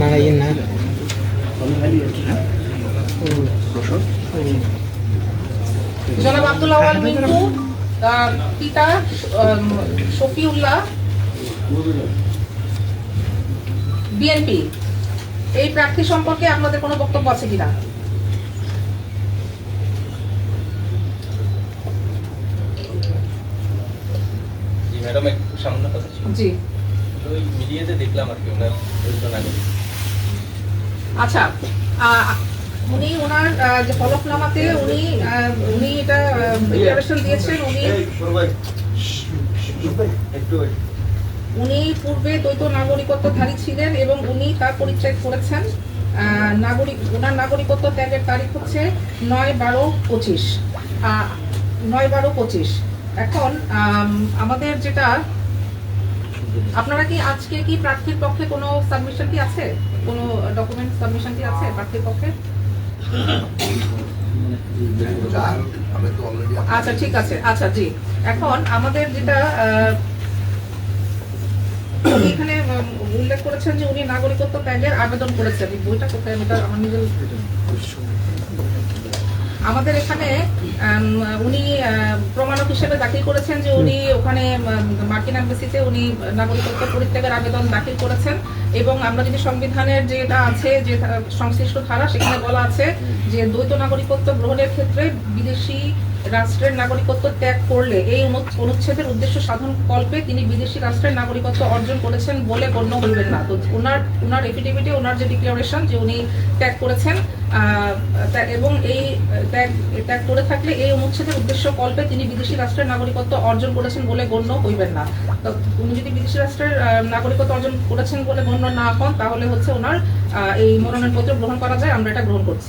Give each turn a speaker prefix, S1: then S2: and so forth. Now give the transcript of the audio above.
S1: নাগাইয়েন না।
S2: জনাব আব্দুল আওয়াল মিন্টু পিতা শফিউল্লাহ। বিএনপি এই প্রার্থী সম্পর্কে আপনাদের কোনো বক্তব্য আছে কিনা?
S3: ম্যাডাম একটু কথা
S2: জি।
S3: ওই মিডিয়াতে দেখলাম আর কি ওনার
S2: আচ্ছা উনি ওনার যে হলফনামাতে উনি উনি এটা ডিক্লারেশন দিয়েছেন উনি উনি পূর্বে দ্বৈত নাগরিকত্বধারী ছিলেন এবং উনি তার পরিচয় করেছেন। আহ, নাগরিক ওনার নাগরিকত্ব ত্যাগের তারিখ হচ্ছে নয় বারো পঁচিশ। আহ, নয় বারো পঁচিশ। এখন আম, আমাদের যেটা আপনারা কি আজকে কি প্রার্থীর পক্ষে কোনো সাবমিশন কি আছে? কোনো ডকুমেন্ট সাবমিশন কি আছে প্রার্থীর পক্ষে? আচ্ছা ঠিক আছে। আচ্ছা জি। এখন আমাদের যেটা এখানে উল্লেখ করেছেন যে উনি নাগরিকত্ব ত্যাগের আবেদন করেছেন। বইটা কোথায়? এটা, আমার নিজের আমাদের এখানে উনি হিসেবে দাখিল করেছেন যে উনি ওখানে মার্কিন এম্বাসিতে উনি নাগরিকত্ব পরিত্যাগের আবেদন দাখিল করেছেন। এবং আমরা যদি সংবিধানের যেটা আছে, যে সংশ্লিষ্ট ধারা, সেখানে বলা আছে যে দ্বৈত নাগরিকত্ব গ্রহণের ক্ষেত্রে বিদেশি রাষ্ট্রের নাগরিকত্ব ত্যাগ করলে এই অনুচ্ছেদের উদ্দেশ্য সাধন কল্পে তিনি বিদেশি রাষ্ট্রের নাগরিকত্ব অর্জন করেছেন বলে গণ্য হইবেন না। তো ওনার ওনার এফিডেভিটে ওনার যে ডিক্লারেশন যে উনি ত্যাগ করেছেন এবং এই ত্যাগ ত্যাগ করে থাকলে এই অনুচ্ছেদের উদ্দেশ্য কল্পে তিনি বিদেশি রাষ্ট্রের নাগরিকত্ব অর্জন করেছেন বলে গণ্য হইবেন না। তো উনি যদি বিদেশি রাষ্ট্রের নাগরিকত্ব অর্জন করেছেন বলে গণ্য না হন, তাহলে হচ্ছে ওনার এই মনোনয়নপত্র গ্রহণ করা যায়, আমরা এটা গ্রহণ করছি।